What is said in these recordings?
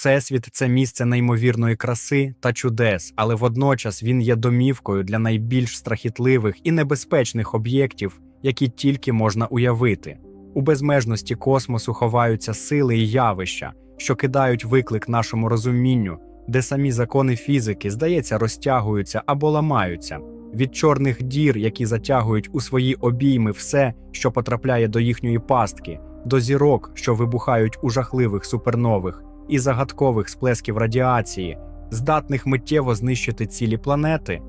Всесвіт це місце неймовірної краси та чудес, але водночас він є домівкою для найбільш страхітливих і небезпечних об'єктів, які тільки можна уявити. У безмежності космосу ховаються сили і явища, що кидають виклик нашому розумінню, де самі закони фізики, здається, розтягуються або ламаються. Від чорних дір, які затягують у свої обійми все, що потрапляє до їхньої пастки, до зірок, що вибухають у жахливих супернових і загадкових сплесків радіації, здатних миттєво знищити цілі планети.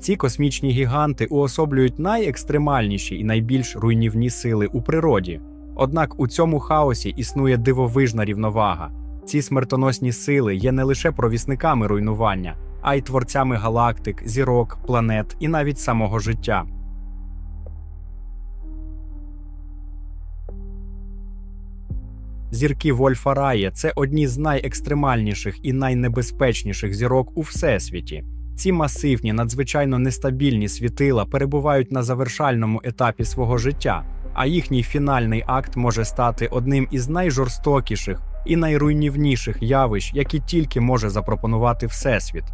Ці космічні гіганти уособлюють найекстремальніші і найбільш руйнівні сили у природі. Однак у цьому хаосі існує дивовижна рівновага. Ці смертоносні сили є не лише провісниками руйнування, а й творцями галактик, зірок, планет і навіть самого життя. Зірки Вольфа Рає це одні з найекстремальніших і найнебезпечніших зірок у всесвіті. Ці масивні, надзвичайно нестабільні світила перебувають на завершальному етапі свого життя, а їхній фінальний акт може стати одним із найжорстокіших і найруйнівніших явищ, які тільки може запропонувати Всесвіт.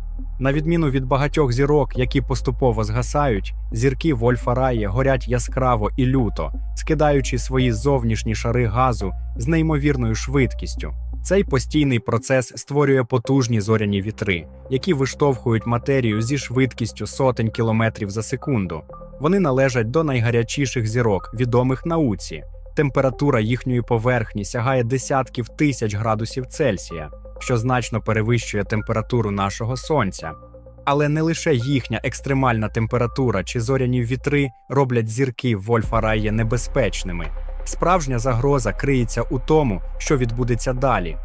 На відміну від багатьох зірок, які поступово згасають, зірки Вольфа Рає горять яскраво і люто, скидаючи свої зовнішні шари газу з неймовірною швидкістю. Цей постійний процес створює потужні зоряні вітри, які виштовхують матерію зі швидкістю сотень кілометрів за секунду. Вони належать до найгарячіших зірок, відомих науці. Температура їхньої поверхні сягає десятків тисяч градусів Цельсія, що значно перевищує температуру нашого сонця. Але не лише їхня екстремальна температура чи зоряні вітри роблять зірки Вольфа Райє небезпечними. Справжня загроза криється у тому, що відбудеться далі.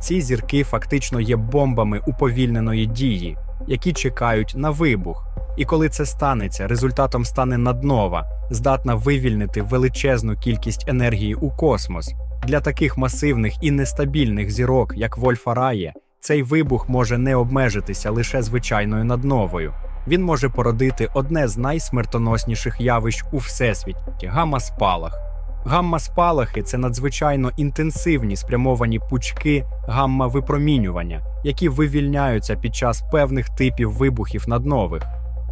Ці зірки фактично є бомбами уповільненої дії, які чекають на вибух. І коли це станеться, результатом стане наднова, здатна вивільнити величезну кількість енергії у космос. Для таких масивних і нестабільних зірок, як Вольфа Рає, цей вибух може не обмежитися лише звичайною надновою. Він може породити одне з найсмертоносніших явищ у всесвіті гамма-спалах. Гамма-спалахи це надзвичайно інтенсивні спрямовані пучки гамма-випромінювання, які вивільняються під час певних типів вибухів наднових.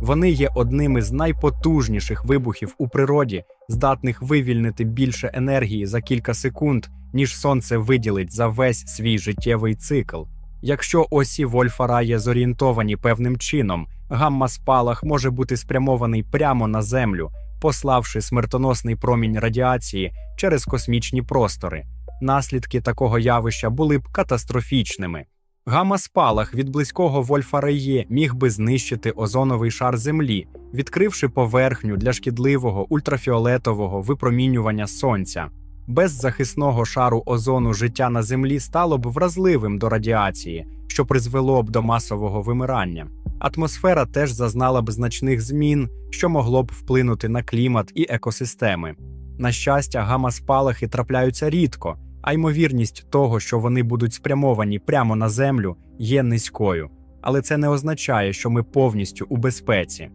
Вони є одним із найпотужніших вибухів у природі, здатних вивільнити більше енергії за кілька секунд, ніж сонце виділить за весь свій життєвий цикл. Якщо осі Вольфара є зорієнтовані певним чином, гамма-спалах може бути спрямований прямо на землю, пославши смертоносний промінь радіації через космічні простори. Наслідки такого явища були б катастрофічними. Гамма-спалах від близького Вольфа Рає міг би знищити озоновий шар Землі, відкривши поверхню для шкідливого ультрафіолетового випромінювання сонця. Без захисного шару озону життя на Землі стало б вразливим до радіації, що призвело б до масового вимирання. Атмосфера теж зазнала б значних змін, що могло б вплинути на клімат і екосистеми. На щастя, гамма-спалахи трапляються рідко, а ймовірність того, що вони будуть спрямовані прямо на землю, є низькою. Але це не означає, що ми повністю у безпеці.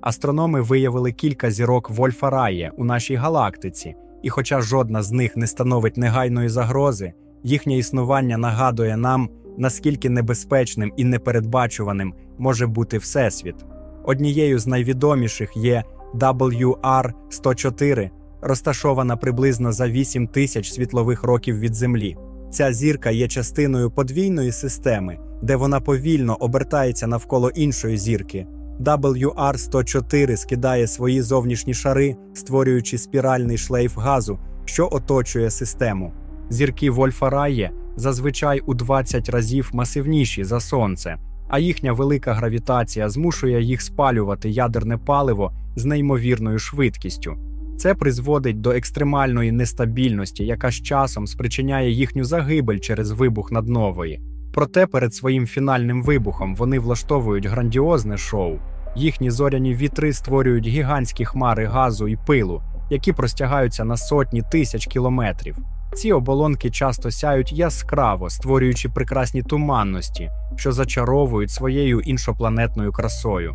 Астрономи виявили кілька зірок Вольфа Рає у нашій галактиці, і хоча жодна з них не становить негайної загрози, їхнє існування нагадує нам, наскільки небезпечним і непередбачуваним може бути Всесвіт. Однією з найвідоміших є WR-104, розташована приблизно за 8 тисяч світлових років від Землі. Ця зірка є частиною подвійної системи, де вона повільно обертається навколо іншої зірки. WR-104 скидає свої зовнішні шари, створюючи спіральний шлейф газу, що оточує систему. Зірки Вольфа Рає зазвичай у 20 разів масивніші за Сонце, а їхня велика гравітація змушує їх спалювати ядерне паливо з неймовірною швидкістю. Це призводить до екстремальної нестабільності, яка з часом спричиняє їхню загибель через вибух наднової. Проте перед своїм фінальним вибухом вони влаштовують грандіозне шоу. Їхні зоряні вітри створюють гігантські хмари газу і пилу, які простягаються на сотні тисяч кілометрів. Ці оболонки часто сяють яскраво, створюючи прекрасні туманності, що зачаровують своєю іншопланетною красою.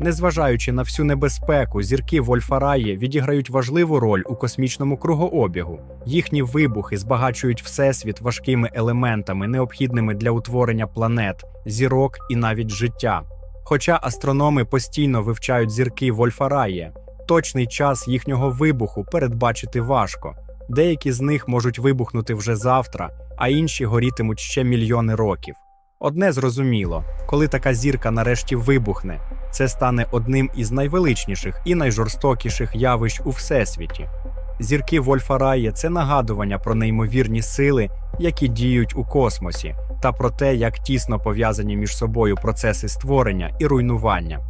Незважаючи на всю небезпеку, зірки Вольфараї відіграють важливу роль у космічному кругообігу. Їхні вибухи збагачують всесвіт важкими елементами, необхідними для утворення планет, зірок і навіть життя. Хоча астрономи постійно вивчають зірки Вольфараї, точний час їхнього вибуху передбачити важко. Деякі з них можуть вибухнути вже завтра, а інші горітимуть ще мільйони років. Одне зрозуміло, коли така зірка нарешті вибухне, це стане одним із найвеличніших і найжорстокіших явищ у всесвіті. Зірки Вольфа Рає це нагадування про неймовірні сили, які діють у космосі, та про те, як тісно пов'язані між собою процеси створення і руйнування.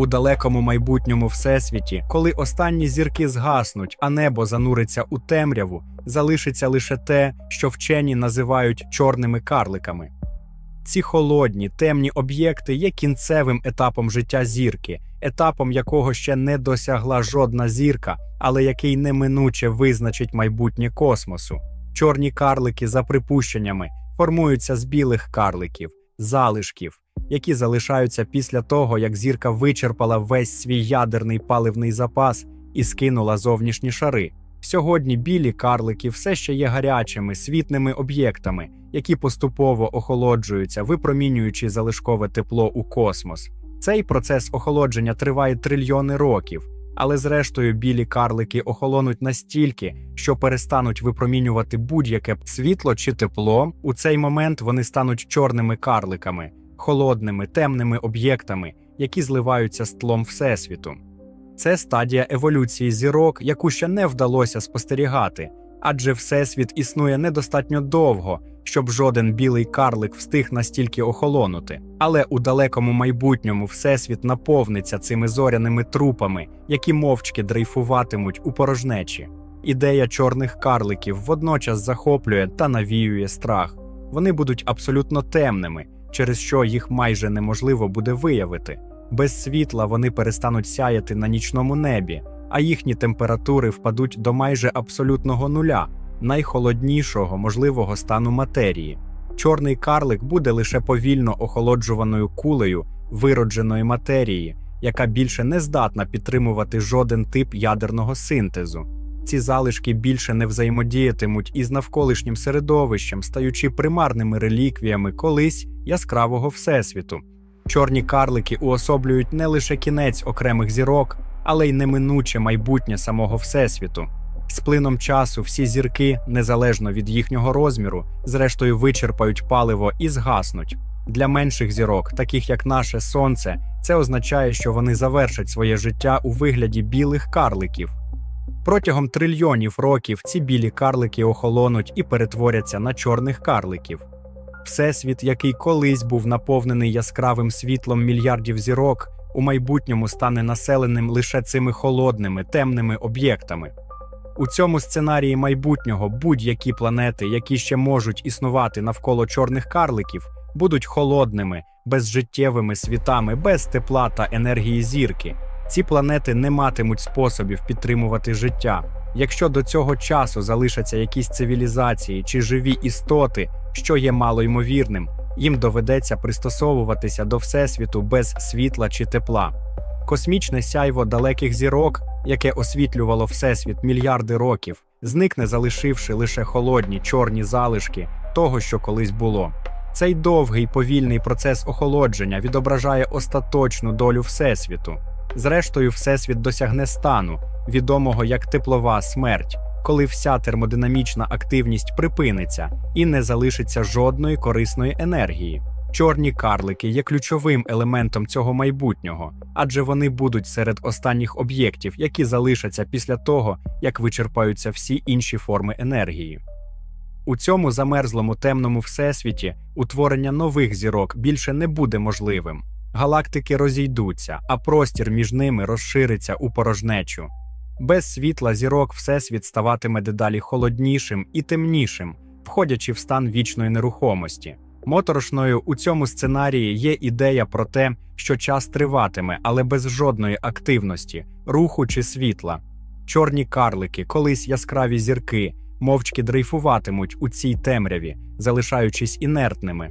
У далекому майбутньому всесвіті, коли останні зірки згаснуть, а небо зануриться у темряву, залишиться лише те, що вчені називають чорними карликами. Ці холодні, темні об'єкти є кінцевим етапом життя зірки, етапом якого ще не досягла жодна зірка, але який неминуче визначить майбутнє космосу. Чорні карлики, за припущеннями, формуються з білих карликів, залишків, які залишаються після того, як зірка вичерпала весь свій ядерний паливний запас і скинула зовнішні шари. Сьогодні білі карлики все ще є гарячими світними об'єктами, які поступово охолоджуються, випромінюючи залишкове тепло у космос. Цей процес охолодження триває трильйони років, але зрештою білі карлики охолонуть настільки, що перестануть випромінювати будь-яке світло чи тепло. У цей момент вони стануть чорними карликами, холодними, темними об'єктами, які зливаються з тлом Всесвіту. Це стадія еволюції зірок, яку ще не вдалося спостерігати, адже Всесвіт існує недостатньо довго, щоб жоден білий карлик встиг настільки охолонути. Але у далекому майбутньому Всесвіт наповниться цими зоряними трупами, які мовчки дрейфуватимуть у порожнечі. Ідея чорних карликів водночас захоплює та навіює страх. Вони будуть абсолютно темними, через що їх майже неможливо буде виявити. Без світла вони перестануть сяяти на нічному небі, а їхні температури впадуть до майже абсолютного нуля, найхолоднішого можливого стану матерії. Чорний карлик буде лише повільно охолоджуваною кулею виродженої матерії, яка більше не здатна підтримувати жоден тип ядерного синтезу. Ці залишки більше не взаємодіятимуть із навколишнім середовищем, стаючи примарними реліквіями колись яскравого всесвіту. Чорні карлики уособлюють не лише кінець окремих зірок, але й неминуче майбутнє самого Всесвіту. З плином часу всі зірки, незалежно від їхнього розміру, зрештою вичерпають паливо і згаснуть. Для менших зірок, таких як наше Сонце, це означає, що вони завершать своє життя у вигляді білих карликів. Протягом трильйонів років ці білі карлики охолонуть і перетворяться на чорних карликів. Всесвіт, який колись був наповнений яскравим світлом мільярдів зірок, у майбутньому стане населеним лише цими холодними, темними об'єктами. У цьому сценарії майбутнього будь-які планети, які ще можуть існувати навколо чорних карликів, будуть холодними, безжиттєвими світами, без тепла та енергії зірки. Ці планети не матимуть способів підтримувати життя. Якщо до цього часу залишаться якісь цивілізації чи живі істоти, що є малоймовірним, їм доведеться пристосовуватися до всесвіту без світла чи тепла. Космічне сяйво далеких зірок, яке освітлювало всесвіт мільярди років, зникне, залишивши лише холодні чорні залишки того, що колись було. Цей довгий повільний процес охолодження відображає остаточну долю всесвіту. Зрештою, всесвіт досягне стану, відомого як теплова смерть, коли вся термодинамічна активність припиниться і не залишиться жодної корисної енергії. Чорні карлики є ключовим елементом цього майбутнього, адже вони будуть серед останніх об'єктів, які залишаться після того, як вичерпаються всі інші форми енергії. У цьому замерзлому темному всесвіті утворення нових зірок більше не буде можливим. Галактики розійдуться, а простір між ними розшириться у порожнечу. Без світла зірок всесвіт ставатиме дедалі холоднішим і темнішим, входячи в стан вічної нерухомості. Моторошною у цьому сценарії є ідея про те, що час триватиме, але без жодної активності, руху чи світла. Чорні карлики, колись яскраві зірки, мовчки дрейфуватимуть у цій темряві, залишаючись інертними.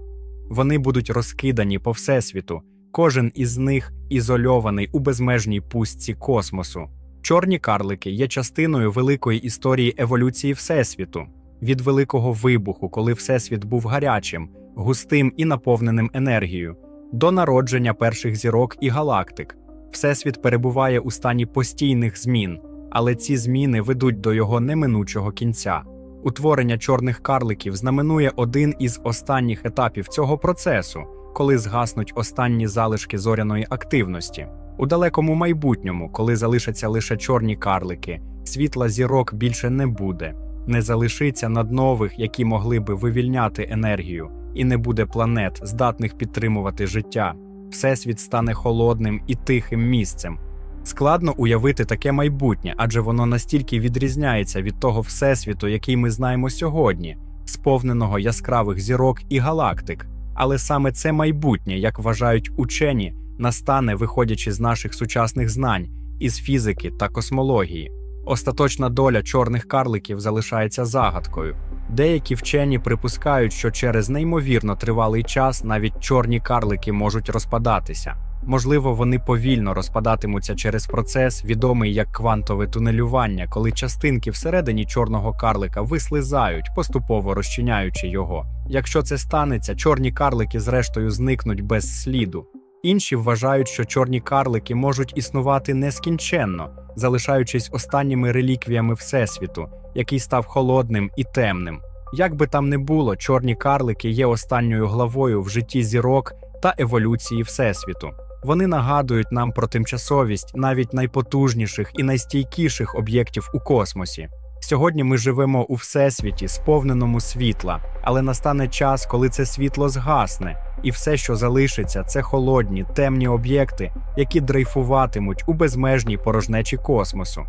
Вони будуть розкидані по всесвіту, кожен із них ізольований у безмежній пустці космосу. Чорні карлики є частиною великої історії еволюції Всесвіту, від великого вибуху, коли Всесвіт був гарячим, густим і наповненим енергією, до народження перших зірок і галактик. Всесвіт перебуває у стані постійних змін, але ці зміни ведуть до його неминучого кінця. Утворення чорних карликів знаменує один із останніх етапів цього процесу, коли згаснуть останні залишки зоряної активності. У далекому майбутньому, коли залишаться лише чорні карлики, світла зірок більше не буде, не залишиться над нових, які могли би вивільняти енергію, і не буде планет, здатних підтримувати життя. Всесвіт стане холодним і тихим місцем. Складно уявити таке майбутнє, адже воно настільки відрізняється від того всесвіту, який ми знаємо сьогодні, сповненого яскравих зірок і галактик. Але саме це майбутнє, як вважають учені, настане, виходячи з наших сучасних знань із фізики та космології. Остаточна доля чорних карликів залишається загадкою. Деякі вчені припускають, що через неймовірно тривалий час навіть чорні карлики можуть розпадатися. Можливо, вони повільно розпадатимуться через процес, відомий як квантове тунелювання, коли частинки всередині чорного карлика вислизають, поступово розчиняючи його. Якщо це станеться, чорні карлики зрештою зникнуть без сліду. Інші вважають, що чорні карлики можуть існувати нескінченно, залишаючись останніми реліквіями Всесвіту, який став холодним і темним. Як би там не було, чорні карлики є останньою главою в житті зірок та еволюції Всесвіту. Вони нагадують нам про тимчасовість навіть найпотужніших і найстійкіших об'єктів у космосі. Сьогодні ми живемо у всесвіті, сповненому світла, але настане час, коли це світло згасне, і все, що залишиться, це холодні, темні об'єкти, які дрейфуватимуть у безмежній порожнечі космосу.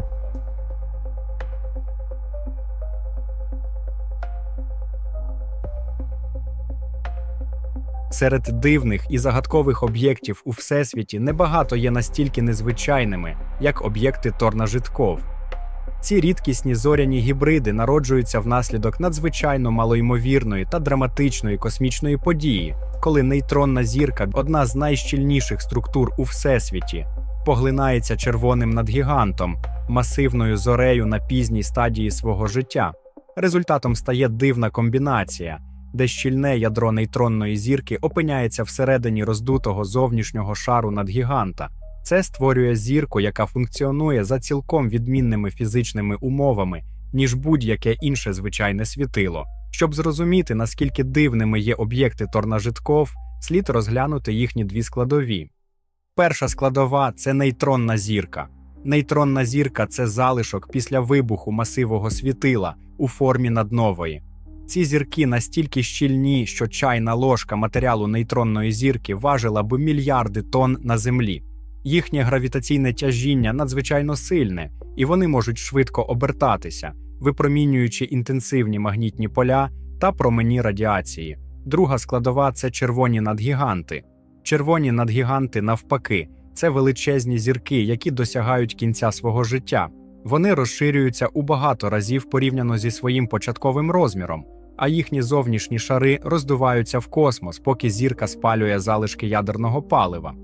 Серед дивних і загадкових об'єктів у всесвіті небагато є настільки незвичайними, як об'єкти Торна-Житков. Ці рідкісні зоряні гібриди народжуються внаслідок надзвичайно малоймовірної та драматичної космічної події, коли нейтронна зірка, одна з найщільніших структур у всесвіті, поглинається червоним надгігантом, масивною зорею на пізній стадії свого життя. Результатом стає дивна комбінація, де щільне ядро нейтронної зірки опиняється всередині роздутого зовнішнього шару надгіганта. Це створює зірку, яка функціонує за цілком відмінними фізичними умовами, ніж будь-яке інше звичайне світило. Щоб зрозуміти, наскільки дивними є об'єкти торнажитков, слід розглянути їхні дві складові. Перша складова це нейтронна зірка. Нейтронна зірка це залишок після вибуху масивого світила у формі наднової. Ці зірки настільки щільні, що чайна ложка матеріалу нейтронної зірки важила би мільярди тонн на землі. Їхнє гравітаційне тяжіння надзвичайно сильне, і вони можуть швидко обертатися, випромінюючи інтенсивні магнітні поля та промені радіації. Друга складова це червоні надгіганти. Червоні надгіганти, навпаки, це величезні зірки, які досягають кінця свого життя. Вони розширюються у багато разів порівняно зі своїм початковим розміром, а їхні зовнішні шари роздуваються в космос, поки зірка спалює залишки ядерного палива.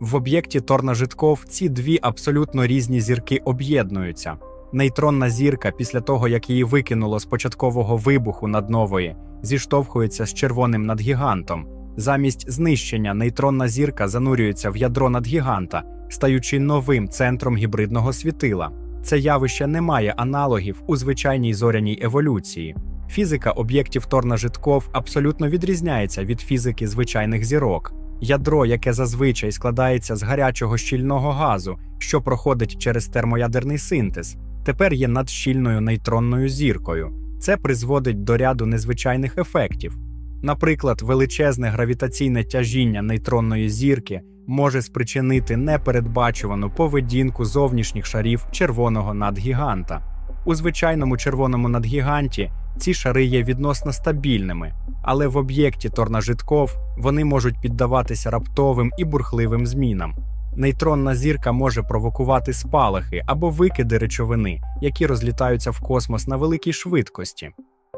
В об'єкті Торна-Житков ці дві абсолютно різні зірки об'єднуються. Нейтронна зірка, після того як її викинуло з початкового вибуху наднової, зіштовхується з червоним надгігантом. Замість знищення нейтронна зірка занурюється в ядро надгіганта, стаючи новим центром гібридного світила. Це явище не має аналогів у звичайній зоряній еволюції. Фізика об'єктів Торна-Житков абсолютно відрізняється від фізики звичайних зірок. Ядро, яке зазвичай складається з гарячого щільного газу, що проходить через термоядерний синтез, тепер є надщільною нейтронною зіркою. Це призводить до ряду незвичайних ефектів. Наприклад, величезне гравітаційне тяжіння нейтронної зірки може спричинити непередбачувану поведінку зовнішніх шарів червоного надгіганта. У звичайному червоному надгіганті Ці шари є відносно стабільними, але в об'єкті торнажитков вони можуть піддаватися раптовим і бурхливим змінам. Нейтронна зірка може провокувати спалахи або викиди речовини, які розлітаються в космос на великій швидкості.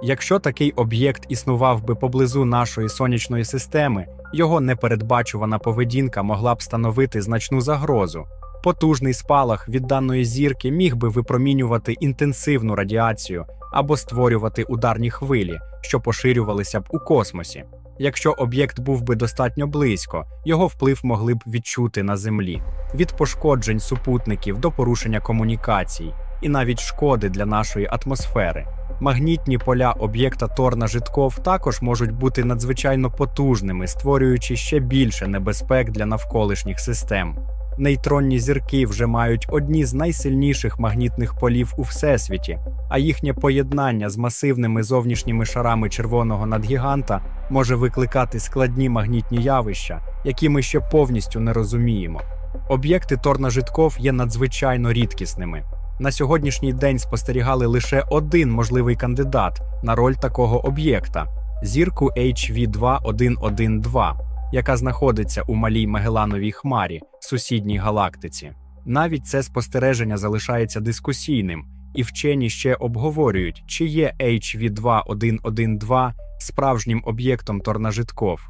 Якщо такий об'єкт існував би поблизу нашої сонячної системи, його непередбачувана поведінка могла б становити значну загрозу. Потужний спалах від даної зірки міг би випромінювати інтенсивну радіацію або створювати ударні хвилі, що поширювалися б у космосі. Якщо об'єкт був би достатньо близько, його вплив могли б відчути на землі від пошкоджень супутників до порушення комунікацій і навіть шкоди для нашої атмосфери. Магнітні поля об'єкта Торна Житков також можуть бути надзвичайно потужними, створюючи ще більше небезпек для навколишніх систем. Нейтронні зірки вже мають одні з найсильніших магнітних полів у всесвіті, а їхнє поєднання з масивними зовнішніми шарами червоного надгіганта може викликати складні магнітні явища, які ми ще повністю не розуміємо. Об'єкти Торна Житков є надзвичайно рідкісними. На сьогоднішній день спостерігали лише один можливий кандидат на роль такого об'єкта зірку HV2112, яка знаходиться у малій Магелановій хмарі, сусідній галактиці. Навіть це спостереження залишається дискусійним, і вчені ще обговорюють, чи є HV2112 справжнім об'єктом торнажитков.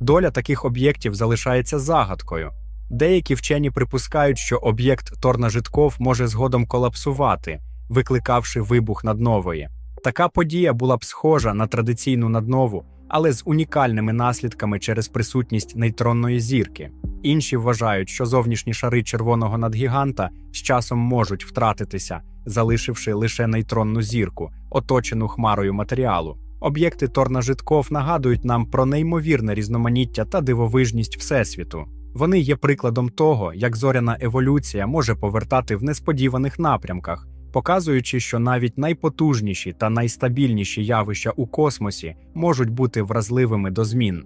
Доля таких об'єктів залишається загадкою. Деякі вчені припускають, що об'єкт торнажитков може згодом колапсувати, викликавши вибух наднової. Така подія була б схожа на традиційну наднову, але з унікальними наслідками через присутність нейтронної зірки. Інші вважають, що зовнішні шари червоного надгіганта з часом можуть втратитися, залишивши лише нейтронну зірку, оточену хмарою матеріалу. Об'єкти торнажитков нагадують нам про неймовірне різноманіття та дивовижність Всесвіту. Вони є прикладом того, як зоряна еволюція може повертати в несподіваних напрямках, показуючи, що навіть найпотужніші та найстабільніші явища у космосі можуть бути вразливими до змін.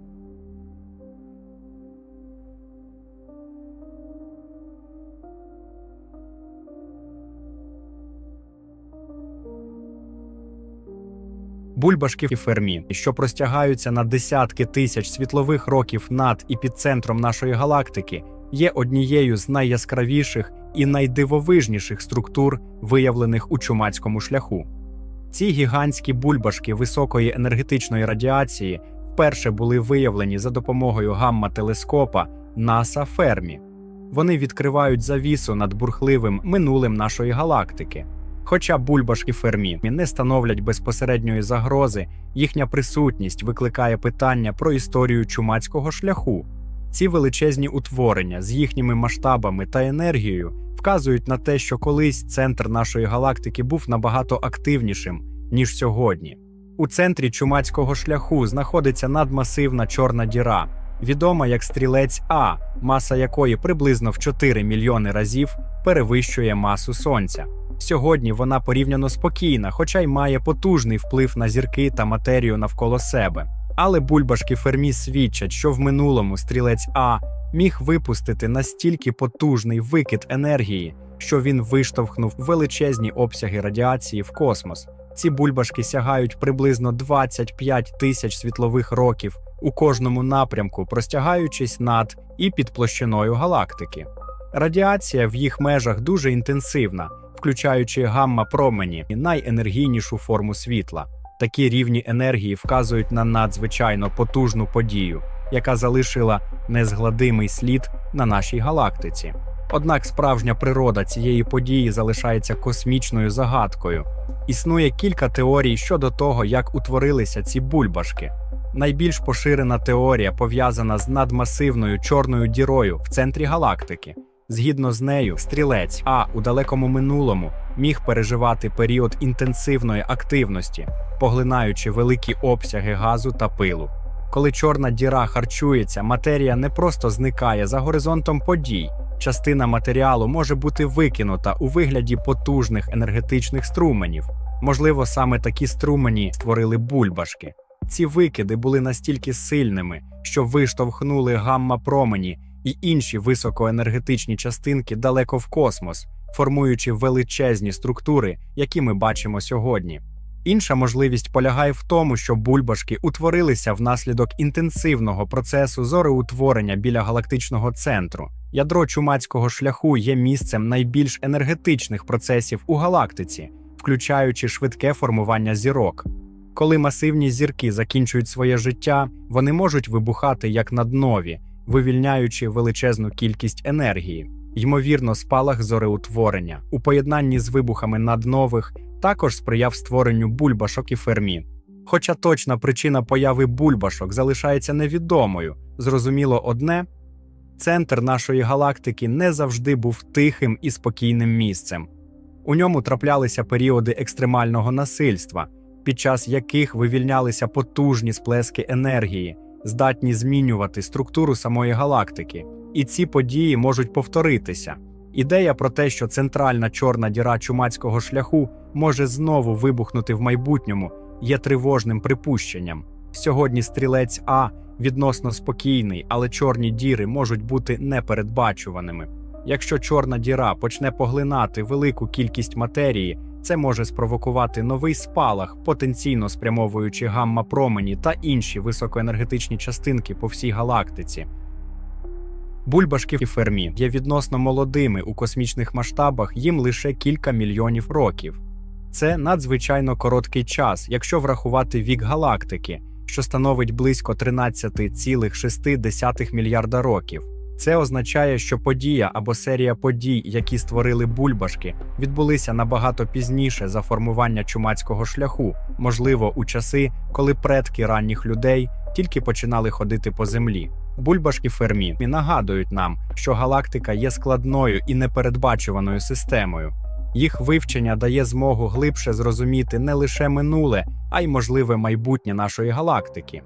Бульбашки і фермі, що простягаються на десятки тисяч світлових років над і під центром нашої галактики, є однією з найяскравіших і найдивовижніших структур, виявлених у чумацькому шляху. Ці гігантські бульбашки високої енергетичної радіації вперше були виявлені за допомогою гамма-телескопа НАСА Фермі. Вони відкривають завісу над бурхливим минулим нашої галактики. Хоча бульбашки Фермі не становлять безпосередньої загрози, їхня присутність викликає питання про історію чумацького шляху. Ці величезні утворення з їхніми масштабами та енергією вказують на те, що колись центр нашої галактики був набагато активнішим, ніж сьогодні. У центрі чумацького шляху знаходиться надмасивна чорна діра, відома як стрілець А, маса якої приблизно в 4 мільйони разів перевищує масу Сонця. Сьогодні вона порівняно спокійна, хоча й має потужний вплив на зірки та матерію навколо себе. Але бульбашки Фермі свідчать, що в минулому стрілець А міг випустити настільки потужний викид енергії, що він виштовхнув величезні обсяги радіації в космос. Ці бульбашки сягають приблизно 25 тисяч світлових років у кожному напрямку, простягаючись над і під площиною галактики. Радіація в їх межах дуже інтенсивна, включаючи гамма-промені, найенергійнішу форму світла. Такі рівні енергії вказують на надзвичайно потужну подію, яка залишила незгладимий слід на нашій галактиці. Однак справжня природа цієї події залишається космічною загадкою. Існує кілька теорій щодо того, як утворилися ці бульбашки. Найбільш поширена теорія пов'язана з надмасивною чорною дірою в центрі галактики. Згідно з нею, стрілець А у далекому минулому міг переживати період інтенсивної активності, поглинаючи великі обсяги газу та пилу. Коли чорна діра харчується, матерія не просто зникає за горизонтом подій. Частина матеріалу може бути викинута у вигляді потужних енергетичних струменів. Можливо, саме такі струмені створили бульбашки. Ці викиди були настільки сильними, що виштовхнули гамма-промені і інші високоенергетичні частинки далеко в космос, формуючи величезні структури, які ми бачимо сьогодні. Інша можливість полягає в тому, що бульбашки утворилися внаслідок інтенсивного процесу зореутворення біля галактичного центру. Ядро чумацького шляху є місцем найбільш енергетичних процесів у галактиці, включаючи швидке формування зірок. Коли масивні зірки закінчують своє життя, вони можуть вибухати як наднові, вивільняючи величезну кількість енергії. Ймовірно, спалах зореутворення у поєднанні з вибухами наднових також сприяв створенню бульбашок і фермі. Хоча точна причина появи бульбашок залишається невідомою, зрозуміло одне центр нашої галактики не завжди був тихим і спокійним місцем. У ньому траплялися періоди екстремального насильства, під час яких вивільнялися потужні сплески енергії, здатні змінювати структуру самої галактики, і ці події можуть повторитися. Ідея про те, що центральна чорна діра чумацького шляху може знову вибухнути в майбутньому, є тривожним припущенням. Сьогодні стрілець А відносно спокійний, але чорні діри можуть бути непередбачуваними. Якщо чорна діра почне поглинати велику кількість матерії, це може спровокувати новий спалах, потенційно спрямовуючи гамма-промені та інші високоенергетичні частинки по всій галактиці. Бульбашки і фермі є відносно молодими у космічних масштабах їм лише кілька мільйонів років. Це надзвичайно короткий час, якщо врахувати вік галактики, що становить близько 13,6 мільярда років. Це означає, що подія або серія подій, які створили бульбашки, відбулися набагато пізніше за формування чумацького шляху, можливо, у часи, коли предки ранніх людей тільки починали ходити по землі. Бульбашки Фермі нагадують нам, що галактика є складною і непередбачуваною системою. Їх вивчення дає змогу глибше зрозуміти не лише минуле, а й можливе майбутнє нашої галактики.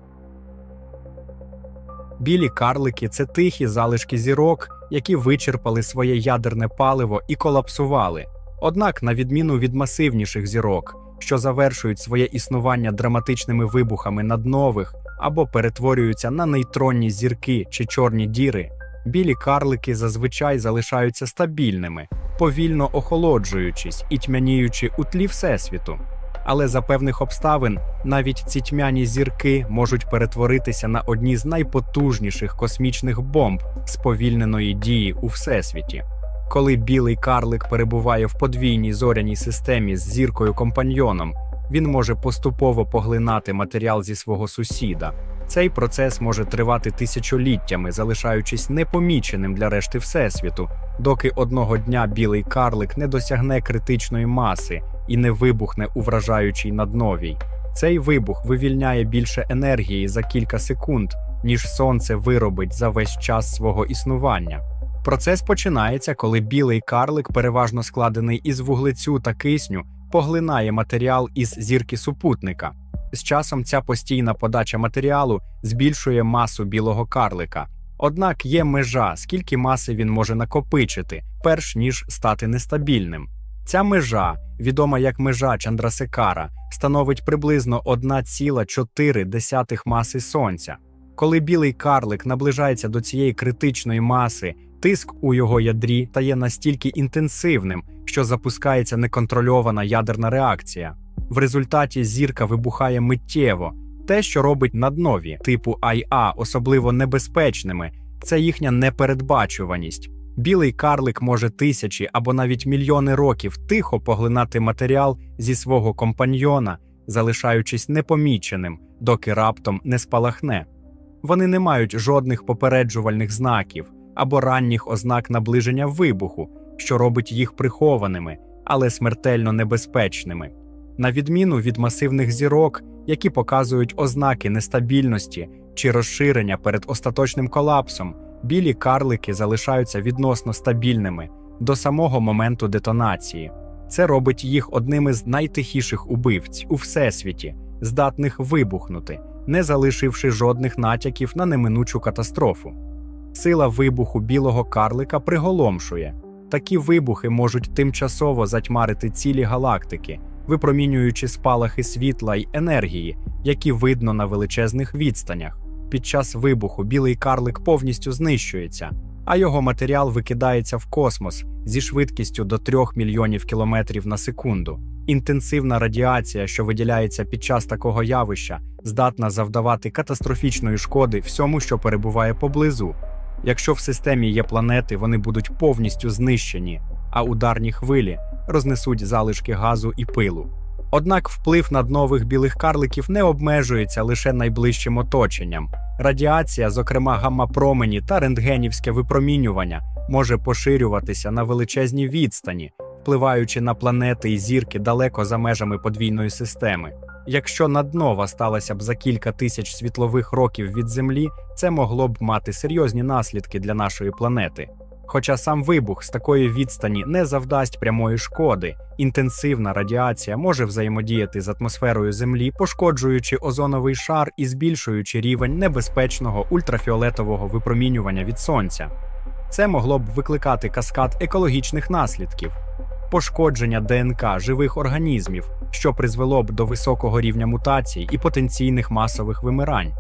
Білі карлики це тихі залишки зірок, які вичерпали своє ядерне паливо і колапсували. Однак, на відміну від масивніших зірок, що завершують своє існування драматичними вибухами наднових або перетворюються на нейтронні зірки чи чорні діри, білі карлики зазвичай залишаються стабільними, повільно охолоджуючись і тьмяніючи у тлі Всесвіту. Але за певних обставин навіть ці тьмяні зірки можуть перетворитися на одні з найпотужніших космічних бомб сповільненої дії у всесвіті. Коли білий карлик перебуває в подвійній зоряній системі з зіркою компаньйоном, він може поступово поглинати матеріал зі свого сусіда. Цей процес може тривати тисячоліттями, залишаючись непоміченим для решти всесвіту, доки одного дня білий карлик не досягне критичної маси і не вибухне у вражаючій надновій. Цей вибух вивільняє більше енергії за кілька секунд, ніж сонце виробить за весь час свого існування. Процес починається, коли білий карлик, переважно складений із вуглецю та кисню, поглинає матеріал із зірки супутника. З часом ця постійна подача матеріалу збільшує масу білого карлика. Однак є межа, скільки маси він може накопичити, перш ніж стати нестабільним. Ця межа, відома як межа Чандрасекара, становить приблизно 1,4 маси сонця. Коли білий карлик наближається до цієї критичної маси, тиск у його ядрі стає настільки інтенсивним, що запускається неконтрольована ядерна реакція. В результаті зірка вибухає миттєво. Те, що робить наднові типу АйА особливо небезпечними, це їхня непередбачуваність. Білий карлик може тисячі або навіть мільйони років тихо поглинати матеріал зі свого компаньйона, залишаючись непоміченим, доки раптом не спалахне. Вони не мають жодних попереджувальних знаків або ранніх ознак наближення вибуху, що робить їх прихованими, але смертельно небезпечними. На відміну від масивних зірок, які показують ознаки нестабільності чи розширення перед остаточним колапсом, білі карлики залишаються відносно стабільними до самого моменту детонації. Це робить їх одним із найтихіших убивць у всесвіті, здатних вибухнути, не залишивши жодних натяків на неминучу катастрофу. Сила вибуху білого карлика приголомшує. Такі вибухи можуть тимчасово затьмарити цілі галактики, випромінюючи спалахи світла й енергії, які видно на величезних відстанях. Під час вибуху білий карлик повністю знищується, а його матеріал викидається в космос зі швидкістю до 3 мільйонів кілометрів на секунду. Інтенсивна радіація, що виділяється під час такого явища, здатна завдавати катастрофічної шкоди всьому, що перебуває поблизу. Якщо в системі є планети, вони будуть повністю знищені, а ударні хвилі рознесуть залишки газу і пилу. Однак вплив наднових білих карликів не обмежується лише найближчим оточенням. Радіація, зокрема гамма-промені та рентгенівське випромінювання, може поширюватися на величезні відстані, впливаючи на планети і зірки далеко за межами подвійної системи. Якщо наднова сталася б за кілька тисяч світлових років від Землі, це могло б мати серйозні наслідки для нашої планети. Хоча сам вибух з такої відстані не завдасть прямої шкоди, інтенсивна радіація може взаємодіяти з атмосферою Землі, пошкоджуючи озоновий шар і збільшуючи рівень небезпечного ультрафіолетового випромінювання від сонця. Це могло б викликати каскад екологічних наслідків, пошкодження ДНК живих організмів, що призвело б до високого рівня мутацій і потенційних масових вимирань.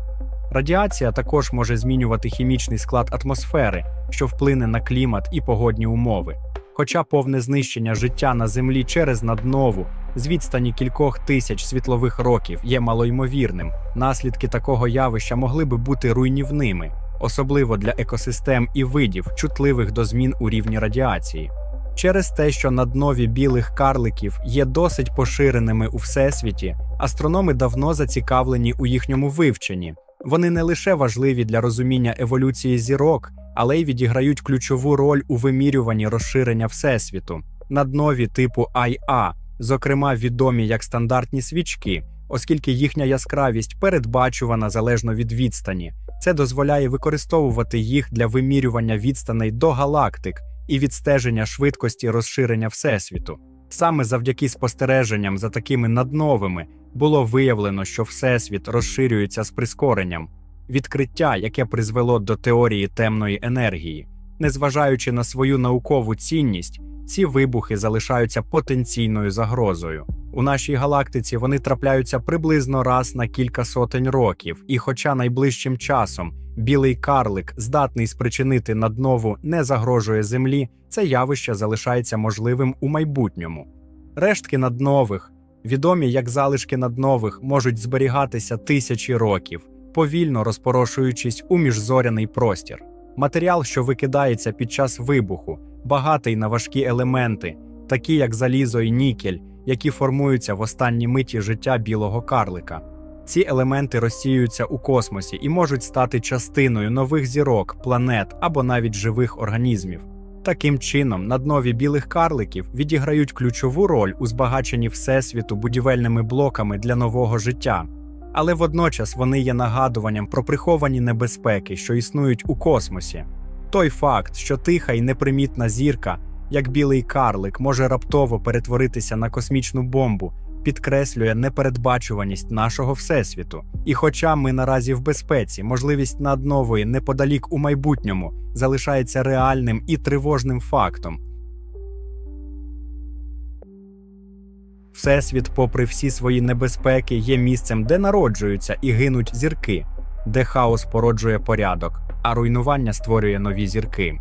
Радіація також може змінювати хімічний склад атмосфери, що вплине на клімат і погодні умови. Хоча повне знищення життя на Землі через наднову з відстані кількох тисяч світлових років є малоймовірним, наслідки такого явища могли би бути руйнівними, особливо для екосистем і видів, чутливих до змін у рівні радіації. Через те, що наднові білих карликів є досить поширеними у всесвіті, астрономи давно зацікавлені у їхньому вивченні. Вони не лише важливі для розуміння еволюції зірок, але й відіграють ключову роль у вимірюванні розширення всесвіту. Наднові типу IA, зокрема відомі як стандартні свічки, оскільки їхня яскравість передбачувана залежно від відстані. Це дозволяє використовувати їх для вимірювання відстаней до галактик і відстеження швидкості розширення всесвіту. Саме завдяки спостереженням за такими надновими було виявлено, що всесвіт розширюється з прискоренням, відкриття, яке призвело до теорії темної енергії. Незважаючи на свою наукову цінність, ці вибухи залишаються потенційною загрозою. У нашій галактиці вони трапляються приблизно раз на кілька сотень років, і, хоча найближчим часом білий карлик здатний спричинити наднову не загрожує Землі, це явище залишається можливим у майбутньому. Рештки наднових, відомі як залишки наднових, можуть зберігатися тисячі років, повільно розпорошуючись у міжзоряний простір. Матеріал, що викидається під час вибуху, багатий на важкі елементи, такі як залізо і нікель, які формуються в останні миті життя білого карлика. Ці елементи розсіюються у космосі і можуть стати частиною нових зірок, планет або навіть живих організмів. Таким чином, наднові білих карликів відіграють ключову роль у збагаченні всесвіту будівельними блоками для нового життя, але водночас вони є нагадуванням про приховані небезпеки, що існують у космосі. Той факт, що тиха і непримітна зірка, як білий карлик, може раптово перетворитися на космічну бомбу, підкреслює непередбачуваність нашого всесвіту. І хоча ми наразі в безпеці, можливість наднової неподалік у майбутньому залишається реальним і тривожним фактом. Всесвіт, попри всі свої небезпеки, є місцем, де народжуються і гинуть зірки, де хаос породжує порядок, а руйнування створює нові зірки.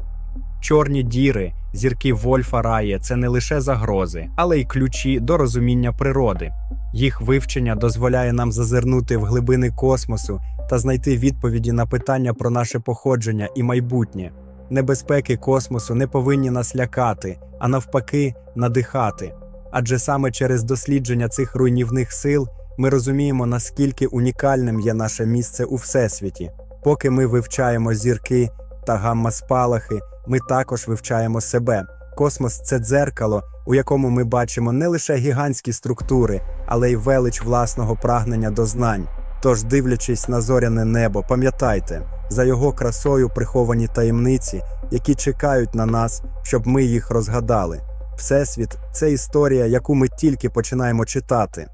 Чорні діри, зірки Вольфа Рає це не лише загрози, але й ключі до розуміння природи. Їх вивчення дозволяє нам зазирнути в глибини космосу та знайти відповіді на питання про наше походження і майбутнє. Небезпеки космосу не повинні нас лякати, а навпаки, надихати. Адже саме через дослідження цих руйнівних сил ми розуміємо, наскільки унікальним є наше місце у всесвіті. Поки ми вивчаємо зірки та гамма-спалахи, ми також вивчаємо себе. Космос це дзеркало, у якому ми бачимо не лише гігантські структури, але й велич власного прагнення до знань. Тож, дивлячись на зоряне небо, пам'ятайте, за його красою приховані таємниці, які чекають на нас, щоб ми їх розгадали. Всесвіт це історія, яку ми тільки починаємо читати.